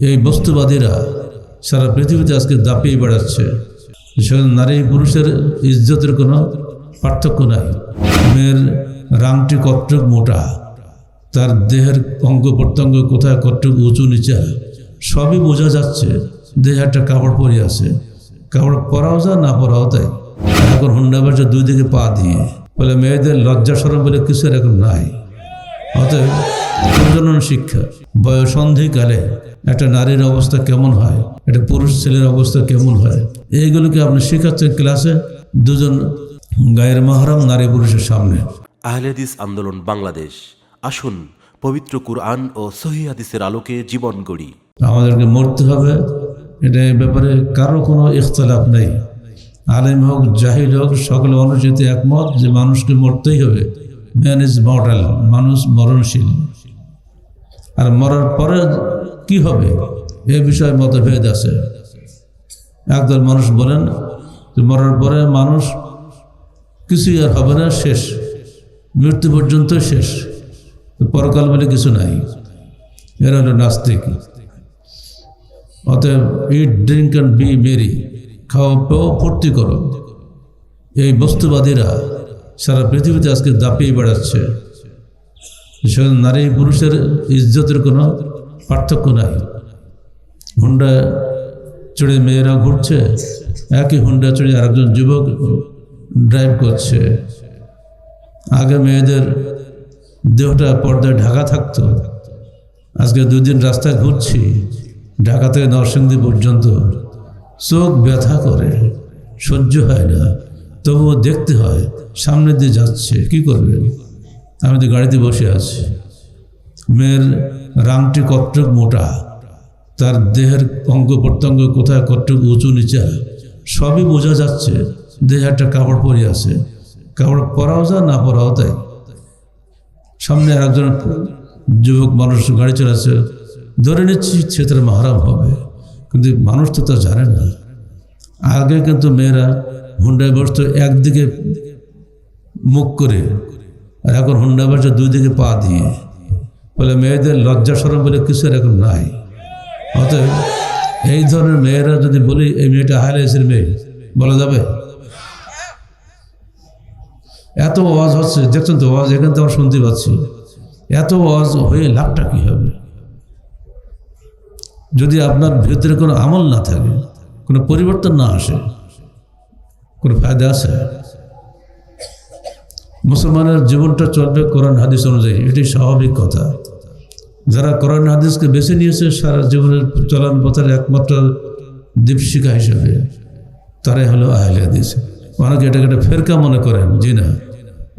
এই বস্তুবাদীরা সারা পৃথিবীতে আজকে দাপিয়ে বেড়াচ্ছে। সেখানে নারী পুরুষের ইজ্জতের কোনো পার্থক্য নাই। মেয়ের রাংটি কট্টক মোটা, তার দেহের অঙ্গ প্রত্যঙ্গ কোথায় কট্টক উঁচু নিচা, সবই বোঝা যাচ্ছে দেহে একটা কাপড় পরে আছে। কাপড় পরাও যায়, না পরাও তাই এখন হুন্ডা বাসে দুই দিকে পা দিয়ে, বলে মেয়েদের লজ্জা সরম বলে কিছু এখন নাই। অতএব প্রজনন শিক্ষা বয়সন্ধিকালে একটা নারীর অবস্থা কেমন হয় একটা পুরুষ ছেলের অবস্থা কেমন হয় এইগুলোকে আপনি শেখাচ্ছেন ক্লাসে দুজন গায়ের মাহারাম নারী পুরুষের সামনে। আহলেদিস আন্দোলন বাংলাদেশ আসুন পবিত্র কুরআন ও সহি হাদিসের আলোকে জীবন গড়ি। আমাদেরকে মরতে হবে এটা ব্যাপারে কারও কোনো ইখতলাফ নেই। আলেম হোক জাহিল হোক সকল অনুচিত একমত যে মানুষকে মরতেই হবে। ম্যান ইজ মর্টাল মানুষ মরণশীল আর মরার পরে কি হবে? এ বিষয়ে মতভেদ আছে। একদল মানুষ বলেন যে মরার পরে মানুষ কিছুই আর হবে না, শেষ। মৃত্যু পর্যন্ত শেষ। পরকাল বলে কিছু নাই। এরা হলো নাস্তিক। অতএব eat drink and be merry খাওয়া পেও, ফুর্তি করো। এই বস্তুবাদীরা সারা পৃথিবীতে আজকে দাপিয়ে বেড়াচ্ছে। সেখানে নারী পুরুষের ইজ্জতের কোনো পার্থক্য নাই। হুন্ডা চড়ে মেয়েরা ঘুরছে, একই হুন্ডা চড়ে আরেকজন যুবক ড্রাইভ করছে। আগে মেয়েদের দেহটা পর্দায় ঢাকা থাকতো। আজকে দুদিন রাস্তায় ঘুরছি, ঢাকা থেকে নরসিংদী পর্যন্ত। চোখ ব্যথা করে, সহ্য হয় না। তবুও দেখতে হয়, সামনে দিয়ে যাচ্ছে, কি করবে? আমি তো গাড়িতে বসে আছি। মেয়ের রাংটি কট্টক মোটা, তার দেহের অঙ্গ প্রত্যঙ্গ কোথায় কট্টক উঁচু নিচা, সবই বোঝা যাচ্ছে, দেহে একটা কাপড় পরে আছে। কাপড় পরাও যায়, না পরাও তাই। সামনে একজন যুবক মানুষ গাড়ি চালাচ্ছে, ধরে নিচ্ছি সে তার মাহারাম হবে, কিন্তু মানুষ তো তা জানে না। আগে কিন্তু মেয়েরা হুন্ডায় বসতো একদিকে মুখ করে আর এখন হুন্ডা বসে দুই দিকে পা দিয়ে। বলে, মেয়েদের লজ্জা সরম বলে কিছু এখন নাই? অতএব এই ধরনের মেয়েরা যদি বলি, এই মেয়েটা হাইলাইসের মেয়ে, বলা যাবে? এত ওয়াজ হচ্ছে, দেখছেন তো ওয়াজ, এখান থেকে আমরা শুনতে পাচ্ছি। এত ওয়াজ হয়ে লাভটা কী হবে? যদি আপনার ভিতরে কোনো আমল না থাকে, কোনো পরিবর্তন না আসে কোনো ফায়দা আছে। মুসলমানের জীবনটা চলবে কোরআন হাদিস অনুযায়ী এটি স্বাভাবিক কথা। যারা কোরআন হাদিসকে বেছে নিয়েছে, সারা জীবনের চলান পথের একমাত্র দীপশিকা হিসেবে, তারাই হলো আহলে হাদিস। অনেকে এটাকে একটা ফেরকা মনে করেন, জি না,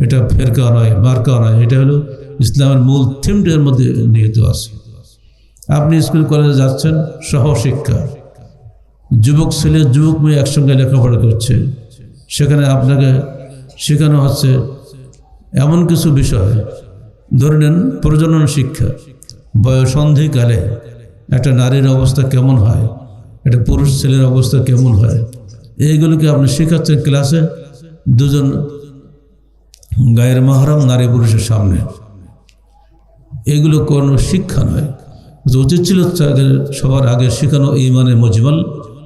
এটা ফেরকা নয়, মার্কা নয়, এটা হলো ইসলামের মূল থিমটার মধ্যে নিহিত আছে। আপনি স্কুল, কলেজে যাচ্ছেন, সহশিক্ষা। যুবক, ছেলে, যুবক মেয়ে একসঙ্গে লেখাপড়া করছে সেখানে আপনাকে শেখানো হচ্ছে এমন কিছু বিষয়। ধরে নেন প্রজনন শিক্ষা। বয়সন্ধিকালে একটা নারীর অবস্থা কেমন হয়? একটা পুরুষ ছেলের অবস্থা কেমন হয়? এইগুলোকে আপনি শেখাচ্ছেন ক্লাসে। দুজন গায়ের মাহারাম নারী পুরুষের সামনে। এগুলো কোনো শিক্ষা নয়। উচিত ছিল সবার আগে শেখানো ইমানে মজমাল,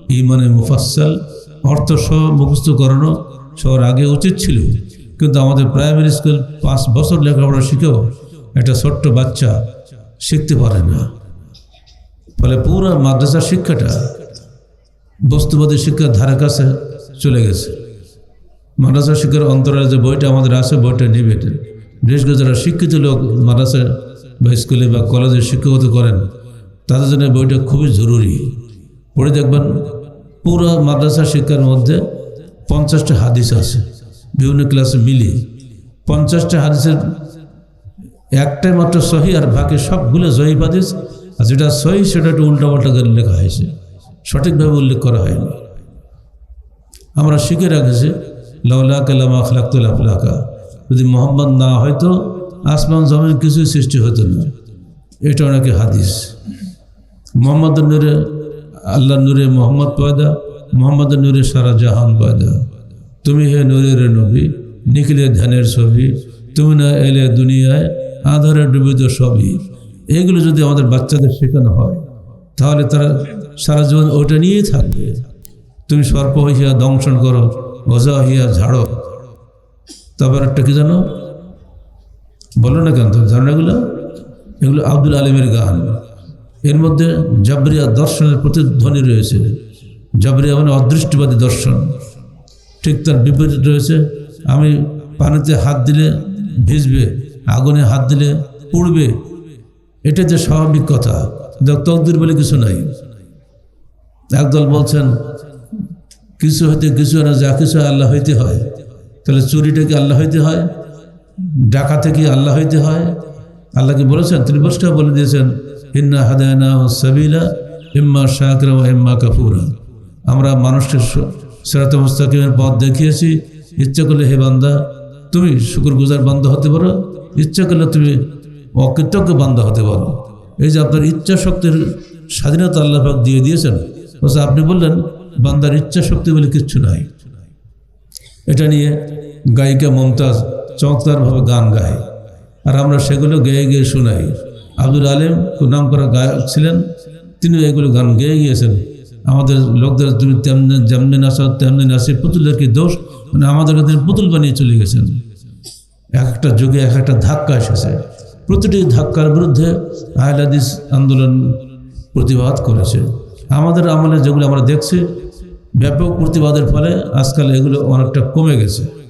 ইমানে মুফাসাল অর্থ সহ মুখস্থ করানো সবার আগে উচিত ছিল। কিন্তু আমাদের প্রাইমারি স্কুল পাঁচ বছর লেখাপড়া শিখেও একটা ছোট্ট বাচ্চা শিখতে পারে না। ফলে পুরো মাদ্রাসার শিক্ষাটা বস্তুবাদী শিক্ষার ধারে কাছে চলে গেছে। মাদ্রাসা শিক্ষার অন্তরালে যে বইটা আমাদের আছে, বইটা নিবে। বিশেষ করে যারা শিক্ষিত লোক মাদ্রাসা বা স্কুলে বা কলেজে শিক্ষকতা করেন, তাদের জন্য বইটা খুবই জরুরি। পড়ে দেখবেন পুরো মাদ্রাসা শিক্ষার মধ্যে পঞ্চাশটা হাদিস আছে। বিভিন্ন ক্লাসে মিলিয়ে। পঞ্চাশটা হাদিসের একটাই মাত্র সহি আর বাকি সবগুলো জয়ীফ হাদিস। আর যেটা সহি, সেটা একটু উল্টাপাল্টা করে লেখা হয়েছে। সঠিকভাবে উল্লেখ করা হয়নি। আমরা শিখে রাখেছি, লাউলা কালামা খালাক্তুল আফলাকা। যদি মোহাম্মদ না হয়তো, আসমান জমিন কিছুই সৃষ্টি হতো না। এটা অনেকে হাদিস। মোহাম্মদ নূরে আল্লাহ নূরে মোহাম্মদ পয়দা, মোহাম্মদ নূরে সারা জাহান পয়দা। তুমি হে নূরের নবী নিখিলে ধ্যানের ছবি, তুমি না এলে দুনিয়ায় আধারে ডুবিত সবই এগুলো যদি আমাদের বাচ্চাদের শেখানো হয়, তাহলে তারা সারা জীবন ওটা নিয়েই থাকবে। তুমি সর্প হইয়া দংশন করো, গজা হইয়া ঝাড়ো। তারপর একটা কি জানো? বলো না কেন তোর ধারণাগুলো এগুলো আব্দুল আলিমের গান। এর মধ্যে জাবরিয়া দর্শনের প্রতিধ্বনি রয়েছে। জাবরিয়া মানে অদৃষ্টিবাদী দর্শন। ঠিক তার বিপরীত রয়েছে, আমি পানিতে হাত দিলে ভিজবে, আগুনে হাত দিলে পুড়বে। এটা যে স্বাভাবিক কথা। তকদির বলে কিছু নাই। একদল বলছেন, কিছু হইতে কিছু না, যা কিছু আল্লাহ হইতে হয়। তাহলে চুরিটা কি আল্লাহ হইতে হয়? ডাকাতে কি আল্লাহ হইতে হয়? আল্লাহ কি বলেছেন, তিনি পরিষ্কার বলে দিয়েছেন, ইন্না হাদায়না ও সাবিলা, ইম্মা শাকরা ও ইম্মা কাপুরা আমরা মানুষকে সেরাত মুস্তাকিমের পথ দেখিয়েছি। ইচ্ছা করলে হে বান্দা, তুমি শুকুর গুজার বান্দা হতে পারো। ইচ্ছা করলে তুমি অকৃতজ্ঞ বান্দা হতে পারো। এই যে আপনার ইচ্ছা শক্তির স্বাধীনতা আল্লাহ পাক দিয়ে দিয়েছেন অথচ আপনি বললেন, বান্দার ইচ্ছা শক্তি বলে কিচ্ছু নাই। এটা নিয়ে গায়িকা মমতাজ চমৎকারভাবে গান গায়। আর আমরা সেগুলো গেয়ে গিয়ে শোনাই। আব্দুল আলিম নাম করা গায়ক ছিলেন তিনি এগুলো গান গেয়ে গিয়েছেন। আমাদের লোকদের তুমি তেমনি, যেমনি নাচো তেমনি নাচে পুতুলের কি দোষ? মানে আমাদেরকে তিনি পুতুল বানিয়ে চলে গেছেন। এক একটা যুগে এক একটা ধাক্কা এসেছে। প্রতিটি ধাক্কার বিরুদ্ধে আহলাদিস আন্দোলন প্রতিবাদ করেছে। আমাদের আমলে যেগুলো আমরা দেখছি, ব্যাপক প্রতিবাদের ফলে আজকাল এগুলো অনেকটা কমে গেছে।